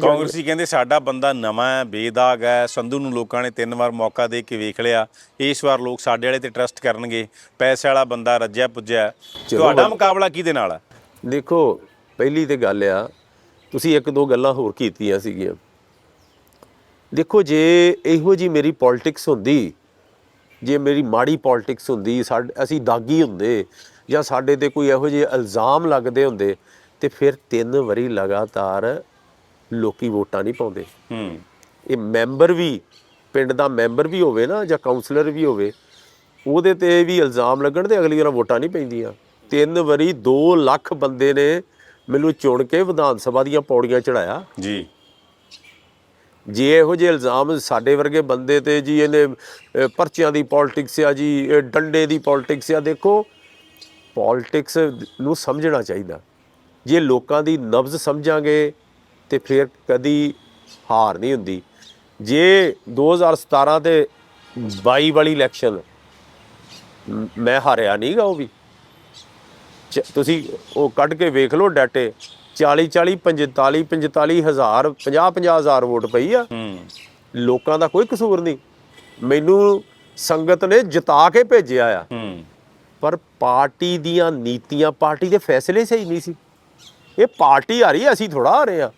ਕਾਂਗਰਸੀ ਕਹਿੰਦੇ ਸਾਡਾ ਬੰਦਾ ਨਵਾਂ ਹੈ ਬੇਦਾਗ ਹੈ। ਸੰਧੂ ਨੂੰ ਲੋਕਾਂ ਨੇ ਤਿੰਨ ਵਾਰ ਮੌਕਾ ਦੇ ਕੇ ਵੇਖ ਲਿਆ। ਇਸ ਵਾਰ ਲੋਕ ਸਾਡੇ ਵਾਲੇ ਤੇ ਟਰਸਟ ਕਰਨਗੇ। ਪੈਸੇ ਵਾਲਾ ਬੰਦਾ ਰੱਜਿਆ ਪੁੱਜਿਆ। ਤੁਹਾਡਾ ਮੁਕਾਬਲਾ ਕਿਹਦੇ ਨਾਲ ਹੈ ਦੇਖੋ ਪਹਿਲੀ ਤੇ ਗੱਲ ਆ ਤੁਸੀਂ ਇੱਕ ਦੋ ਗੱਲਾਂ ਹੋਰ ਕੀਤੀਆਂ ਸੀਗੀਆਂ। ਦੇਖੋ ਜੇ ਇਹੋ ਜੀ ਮੇਰੀ ਪੋਲਿਟਿਕਸ ਹੁੰਦੀ ਜੇ ਮੇਰੀ ਮਾੜੀ ਪੋਲਿਟਿਕਸ ਹੁੰਦੀ ਸਾਡ- ਅਸੀਂ ਦਾਗੀ ਹੁੰਦੇ ਜਾਂ ਸਾਡੇ ਤੇ ਕੋਈ ਇਹੋ ਜਿਹੇ ਇਲਜ਼ਾਮ ਲੱਗਦੇ ਹੁੰਦੇ ਤੇ ਫਿਰ ਤਿੰਨ ਵਾਰੀ ਲਗਾਤਾਰ ਲੋਕੀ ਵੋਟਾਂ ਨਹੀਂ ਪਾਉਂਦੇ। ਹੂੰ। ਇਹ ਮੈਂਬਰ ਵੀ ਪਿੰਡ ਦਾ ਮੈਂਬਰ ਵੀ ਹੋਵੇ ਨਾ ਜਾਂ ਕਾਉਂਸਲਰ ਵੀ ਹੋਵੇ ਉਹਦੇ ਤੇ ਵੀ ਇਲਜ਼ਾਮ ਲੱਗਣ ਤੇ ਅਗਲੀ ਵਾਰ ਵੋਟਾਂ ਨਹੀਂ ਪੈਂਦੀਆਂ। ਤਿੰਨ ਵਾਰੀ 2 ਲੱਖ ਬੰਦੇ ਨੇ ਮੈਨੂੰ ਚੁਣ ਕੇ ਵਿਧਾਨ ਸਭਾ ਦੀਆਂ ਪੌੜੀਆਂ ਚੜਾਇਆ ਜੀ। ਜੇ ਇਹੋ ਜਿਹੇ ਇਲਜ਼ਾਮ ਸਾਡੇ ਵਰਗੇ ਬੰਦੇ ਤੇ ਜੀ ਇਹਨੇ ਪਰਚਿਆਂ ਦੀ ਪੋਲਿਟਿਕਸ ਆ ਜੀ ਡੰਡੇ ਦੀ ਪੋਲਿਟਿਕਸ ਆ ਦੇਖੋ ਪੋਲਿਟਿਕਸ ਨੂੰ ਸਮਝਣਾ ਚਾਹੀਦਾ। ਜੇ ਲੋਕਾਂ ਦੀ ਨਬਜ਼ ਸਮਝਾਂਗੇ ਤੇ ਫਿਰ ਕਦੀ ਹਾਰ ਨਹੀਂ ਹੁੰਦੀ। ਜੇ 2017 ਤੇ 22 ਵਾਲੀ ਇਲੈਕਸ਼ਨ ਮ- ਹਾਰਿਆ ਨਹੀਂਗਾ ਉਹ ਵੀ। ਤੁਸੀਂ ਉਹ ਕੱਢ ਕੇ ਵੇਖ ਲਓ ਡਾਟੇ 40 40 45 45 ਹਜ਼ਾਰ 50 50 ਹਜ਼ਾਰ ਵੋਟ ਪਈ ਆ। ਲੋਕਾਂ ਦਾ ਕੋਈ ਕਸੂਰ ਨਹੀਂ। ਮੈਨੂੰ ਸੰਗਤ ਨੇ ਜਿਤਾ ਕੇ ਭੇਜਿਆ ਆ। ਪਰ ਪਾਰਟੀ ਦੀਆਂ ਨੀਤੀਆਂ ਪਾਰਟੀ ਦੇ ਫੈਸਲੇ ਸਹੀ ਨਹੀਂ ਸੀ। ਇਹ ਪਾਰਟੀ ਆ ਰਹੀ ਅਸੀਂ ਥੋੜਾ ਆ ਰਹੇ ਆ।